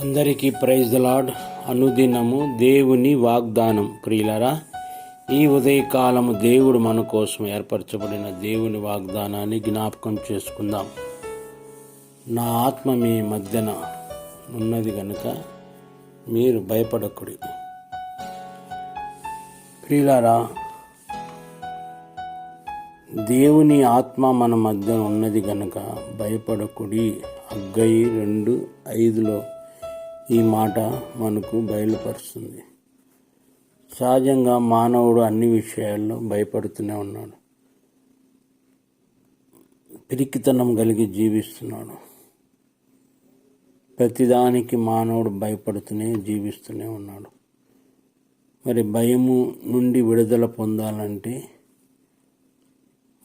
అందరికీ praise the lord అనుదినము దేవుని వాగ్దానం. ప్రియులరా ఈ ఉదయకాలము దేవుడు మన కోసం ఏర్పరచబడిన దేవుని వాగ్దానాన్ని జ్ఞాపకం చేసుకుందాం. నా ఆత్మ మీ మధ్యన ఉన్నది గనుక మీరు భయపడకుడి. ప్రియులరా దేవుని ఆత్మ మన మధ్య ఉన్నది గనుక భయపడకుడి. అగ్గయి రెండు ఐదులో ఈ మాట మనకు బయలుపరుస్తుంది. సహజంగా మానవుడు అన్ని విషయాల్లో భయపడుతూనే ఉన్నాడు. పిరికితనం కలిగి జీవిస్తున్నాడు. ప్రతిదానికి మానవుడు భయపడుతూనే జీవిస్తూనే ఉన్నాడు. మరి భయము నుండి విడుదల పొందాలంటే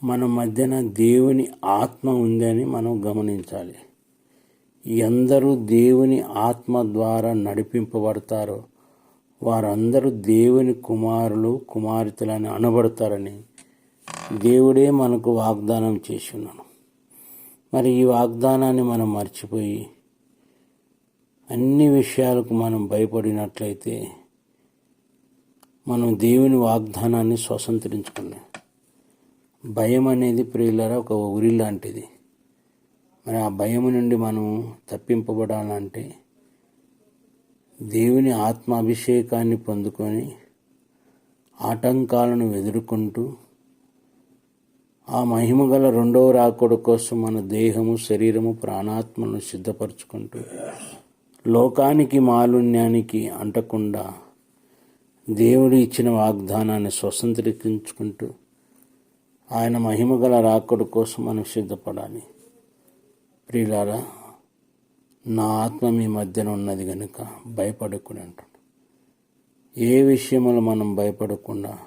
మన మధ్యన దేవుని ఆత్మ ఉందని మనం గమనించాలి. ఎందరూ దేవుని ఆత్మ ద్వారా నడిపింపబడతారో వారందరూ దేవుని కుమారులు కుమార్తెలని అనబడతారని దేవుడే మనకు వాగ్దానం చేసి మరి ఈ వాగ్దానాన్ని మనం మర్చిపోయి అన్ని విషయాలకు మనం భయపడినట్లయితే మనం దేవుని వాగ్దానాన్ని స్వతంత్రించుకున్నాం భయం అనేది ప్రియులరా ఒక ఉరి లాంటిది. మరి ఆ భయం నుండి మనం తప్పింపబడాలంటే దేవుని ఆత్మాభిషేకాన్ని పొందుకొని ఆటంకాలను ఎదుర్కొంటూ ఆ మహిమగల రెండవ రాకుడు కోసం మన దేహము శరీరము ప్రాణాత్మను సిద్ధపరచుకుంటూ లోకానికి మాలిన్యానికి అంటకుండా దేవుడు ఇచ్చిన వాగ్దానాన్ని స్వతంత్రించుకుంటూ ఆయన మహిమగల రాకుడు కోసం మనం సిద్ధపడాలి. ప్రియులారా నా ఆత్మ మీ మధ్యన ఉన్నది కనుక భయపడకుని అంటాడు ఏ విషయంలో మనం భయపడకుండా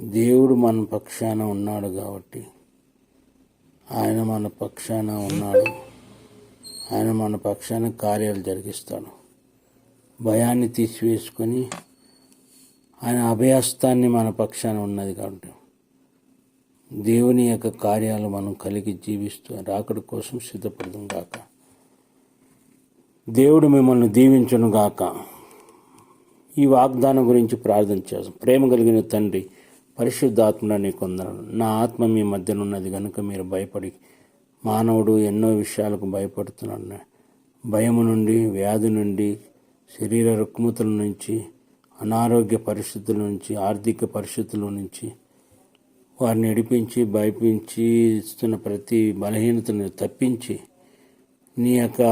దేవుడు మన పక్షాన ఉన్నాడు కాబట్టి ఆయన మన పక్షాన ఉన్నాడు. ఆయన మన పక్షాన కార్యాలు జరిగిస్తాడు. భయాన్ని తీసివేసుకొని ఆయన అభయస్తాన్ని మన పక్షాన ఉన్నది కాబట్టి. దేవుని యొక్క కార్యాలు మనం కలిగి జీవిస్తూ రాకడ కోసం సిద్ధపడదాం గాక. దేవుడు మిమ్మల్ని దీవించను గాక. ఈ వాగ్దానం గురించి ప్రార్థన చేస్తాం. ప్రేమ కలిగిన తండ్రి పరిశుద్ధాత్మని కొందరు నా ఆత్మ మీ మధ్యన ఉన్నది కనుక మీరు భయపడి మానవుడు ఎన్నో విషయాలకు భయపడుతున్నాడు భయము నుండి వ్యాధి నుండి శరీర రుక్మతుల నుంచి అనారోగ్య పరిస్థితుల నుంచి ఆర్థిక పరిస్థితుల నుంచి వారిని నడిపించి భయపించి ఇస్తున్న ప్రతి బలహీనతను తప్పించి నీ యొక్క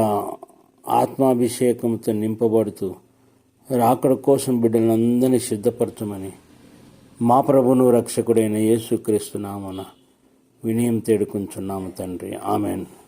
ఆత్మాభిషేకంతో నింపబడుతూ రాకడ కోసం బిడ్డలందరినీ సిద్ధపరచమని మా ప్రభును రక్షకుడైన యేసుక్రీస్తు నామన వినయం తేడుకుంటున్నాము తండ్రి. ఆమెను.